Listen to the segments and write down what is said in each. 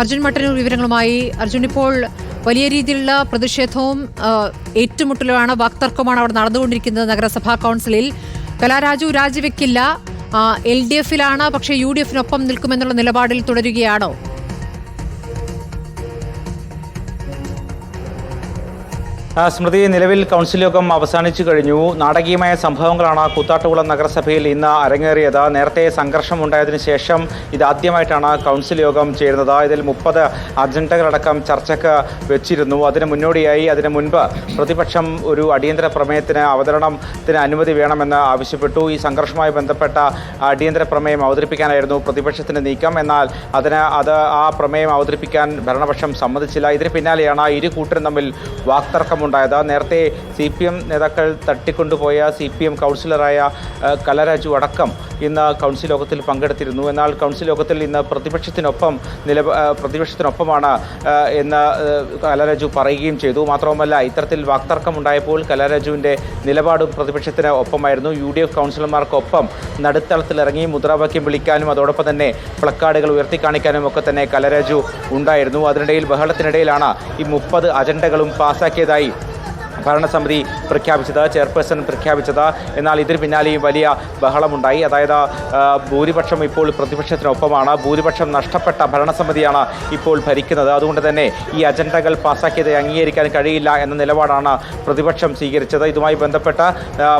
അർജുൻ മട്ടന്നൂർ വിവരങ്ങളുമായി. അർജുൻ ഇപ്പോൾ വലിയ രീതിയിലുള്ള പ്രതിഷേധവും ഏറ്റുമുട്ടലുമാണ് വാക്തർക്കവുമാണ് അവിടെ നടന്നുകൊണ്ടിരിക്കുന്നത് നഗരസഭാ കൗൺസിലിൽ. കലാരാജു രാജിവെക്കില്ല. എൽ ഡി എഫിലാണ് പക്ഷേ യു ഡി എഫിനൊപ്പം നിൽക്കുമെന്നുള്ള നിലപാടിൽ തുടരുകയാണോ? സ്മൃതി നിലവിൽ കൗൺസിൽ യോഗം അവസാനിച്ചു കഴിഞ്ഞു. നാടകീയമായ സംഭവങ്ങളാണ് കൂത്താട്ടുകുളം നഗരസഭയിൽ ഇന്ന് അരങ്ങേറിയത്. നേരത്തെ സംഘർഷം ഉണ്ടായതിനു ശേഷം ഇതാദ്യമായിട്ടാണ് കൗൺസിൽ യോഗം ചേരുന്നത്. ഇതിൽ മുപ്പത് അജണ്ടകളടക്കം ചർച്ചയ്ക്ക് വെച്ചിരുന്നു. അതിന് മുന്നോടിയായി അതിനു മുൻപ് പ്രതിപക്ഷം ഒരു അടിയന്തര പ്രമേയത്തിന് അവതരണത്തിന് അനുമതി വേണമെന്ന് ആവശ്യപ്പെട്ടു. ഈ സംഘർഷവുമായി ബന്ധപ്പെട്ട അടിയന്തര പ്രമേയം അവതരിപ്പിക്കാനായിരുന്നു പ്രതിപക്ഷത്തിന്റെ നീക്കം. എന്നാൽ അതിന് അത് ആ പ്രമേയം അവതരിപ്പിക്കാൻ ഭരണപക്ഷം സമ്മതിച്ചില്ല. ഇതിന് പിന്നാലെയാണ് ഇരു കൂട്ടരും തമ്മിൽ വാക്തർക്കമുണ്ടായത് നേരത്തെ സി പി എം നേതാക്കൾ തട്ടിക്കൊണ്ടുപോയ സി പി എം കൗൺസിലറായ കലരാജു അടക്കം ഇന്ന് കൗൺസിൽ യോഗത്തിൽ പങ്കെടുത്തിരുന്നു. എന്നാൽ കൗൺസിൽ യോഗത്തിൽ ഇന്ന് പ്രതിപക്ഷത്തിനൊപ്പം നില പ്രതിപക്ഷത്തിനൊപ്പമാണ് എന്ന് കലരാജു പറയുകയും ചെയ്തു. മാത്രവുമല്ല ഇത്തരത്തിൽ വാക്തർക്കമുണ്ടായപ്പോൾ കലരാജുവിന്റെ നിലപാടും പ്രതിപക്ഷത്തിന് ഒപ്പമായിരുന്നു. യു ഡി എഫ് കൗൺസിലർമാർക്കൊപ്പം നടുത്തളത്തിലിറങ്ങി മുദ്രാവാക്യം വിളിക്കാനും അതോടൊപ്പം തന്നെ പ്ലക്കാർഡുകൾ ഉയർത്തിക്കാണിക്കാനും ഒക്കെ തന്നെ കലരാജു ഉണ്ടായിരുന്നു. അതിനിടയിൽ ബഹളത്തിനിടയിലാണ് ഈ മുപ്പത് അജണ്ടകളും പാസാക്കിയതായി ഭരണസമിതി പ്രഖ്യാപിച്ചത് ചെയർപേഴ്സൺ പ്രഖ്യാപിച്ചത്. എന്നാൽ ഇതിന് പിന്നാലെയും വലിയ ബഹളമുണ്ടായി. അതായത് ഭൂരിപക്ഷം ഇപ്പോൾ പ്രതിപക്ഷത്തിനൊപ്പമാണ്. ഭൂരിപക്ഷം നഷ്ടപ്പെട്ട ഭരണസമിതിയാണ് ഇപ്പോൾ ഭരിക്കുന്നത്. അതുകൊണ്ട് തന്നെ ഈ അജണ്ടകൾ പാസാക്കിയത് അംഗീകരിക്കാൻ കഴിയില്ല എന്ന നിലപാടാണ് പ്രതിപക്ഷം സ്വീകരിച്ചത്. ഇതുമായി ബന്ധപ്പെട്ട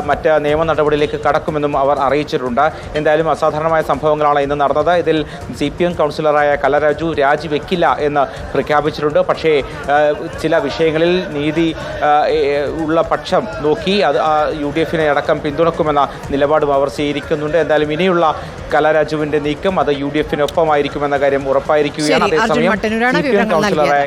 മറ്റ് നിയമ നടപടിയിലേക്ക് കടക്കുമെന്നും അവർ അറിയിച്ചിട്ടുണ്ട്. എന്തായാലും അസാധാരണമായ സംഭവങ്ങളാണ് ഇന്ന് നടന്നത്. ഇതിൽ സി പി എം കൗൺസിലറായ കലരാജു രാജിവെക്കില്ല എന്ന് പ്രഖ്യാപിച്ചിട്ടുണ്ട്. പക്ഷേ ചില വിഷയങ്ങളിൽ നീതി ഉള്ള പക്ഷം നോക്കി അത് ആ യു ഡി എഫിനെ അടക്കം പിന്തുണക്കുമെന്ന നിലപാടും അവർ സ്വീകരിക്കുന്നുണ്ട് എന്തായാലും ഇനിയുള്ള കലരാജുവിന്റെ നീക്കം അത് യു ഡി എഫിനൊപ്പമായിരിക്കുമെന്ന കാര്യം ഉറപ്പായിരിക്കുകയാണ് അതേസമയം. കൗൺസിലറായ